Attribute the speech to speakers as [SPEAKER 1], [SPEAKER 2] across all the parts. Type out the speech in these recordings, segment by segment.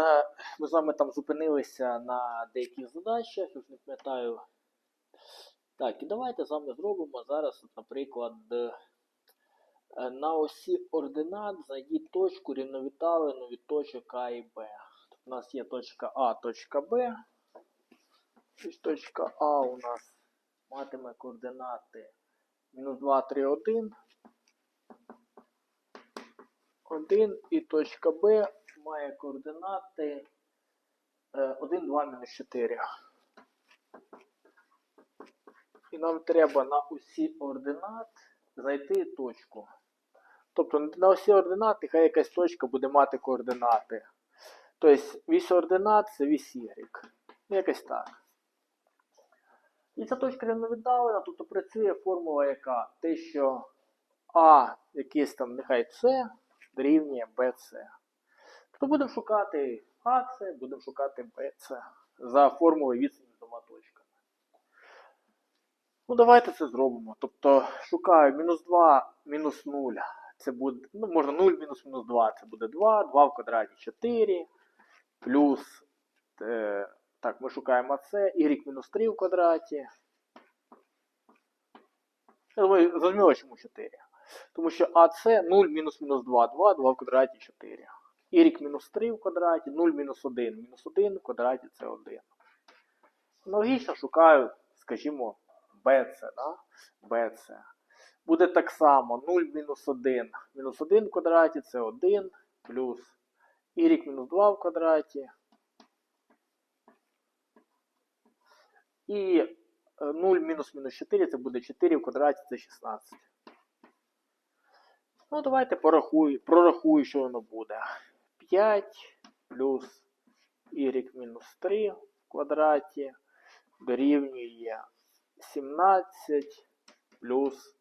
[SPEAKER 1] на, ми з вами там зупинилися на деяких задачах, я не пам'ятаю. Так, і давайте з вами зробимо зараз, наприклад, е, на осі ординат знайдіть точку рівновіддалену від точок А і Б. Тут у нас є точка А, точка Б. Ось точка А у нас матиме координати мінус 2, 3, 1. 1 і точка Б має координати е, 1, 2, мінус 4. І нам треба на усі ординат знайти точку. Тобто на усі ординати хай якась точка буде мати координати. Тобто вісь ординат це вісь Y. Ну, Якось так. І ця точка рівновіддалена, тобто працює формула яка? Те, що А якийсь там, нехай С дорівнює БЦ. Тобто будемо шукати АЦ, будемо шукати БЦ за формулою відстані між двома точками. Ну, давайте це зробимо. Тобто шукаю мінус 2, мінус 0. Це буде, ну, можна 0 мінус мінус 2, це буде 2, 2 в квадраті 4, плюс, е, так, ми шукаємо АЦ, y мінус 3 в квадраті. Я зрозуміло, чому 4. Тому що АЦ 0 мінус мінус 2, 2, 2 в квадраті 4. Y мінус 3 в квадраті, 0 мінус 1, мінус 1 в квадраті це 1. Аналогічно шукаю, скажімо, BC, да? BC. Буде так само 0 мінус 1, мінус 1 в квадраті це 1, плюс y мінус 2 в квадраті. І е, 0 мінус мінус 4 це буде 4 в квадраті це 16. Ну, давайте порахую, прорахую, що воно буде. 5 плюс y мінус 3 в квадраті дорівнює 17 плюс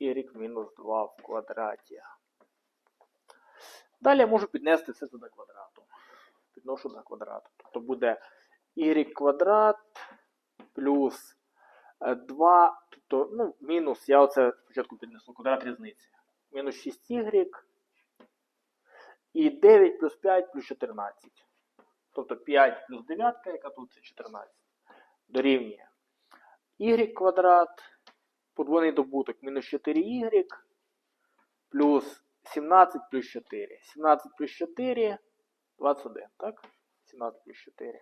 [SPEAKER 1] y мінус 2 в квадраті. Далі я можу піднести все це до квадрату. Підношу до квадрату. Тобто буде y квадрат плюс е, 2, тобто, ну, мінус, я оце спочатку піднесу квадрат різниці. Мінус 6y і 9 плюс 5 плюс 14. Тобто 5 плюс 9, яка тут це 14. Дорівнює y квадрат, подвоєний добуток мінус 4y плюс 17 плюс 4. 17 плюс 4 21, так? 17 плюс 4.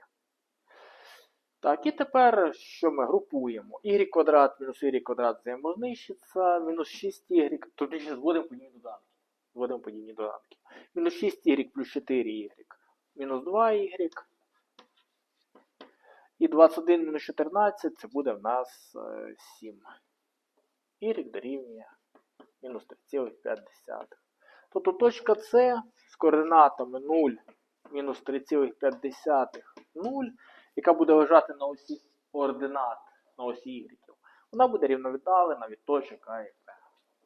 [SPEAKER 1] Так, і тепер що ми групуємо? y квадрат мінус y квадрат взаємознищиться, мінус 6y, тут ми ще зводимо подібні доданки. Зводимо подібні доданки. Мінус 6y плюс 4y, мінус 2y. І 21 мінус 14 це буде в нас е, 7. Y дорівнює мінус 3,5. Тобто точка С з координатами 0, мінус 3,5, 0, яка буде лежати на осі координат, на осі Y, вона буде рівновіддалена від точок А і Б.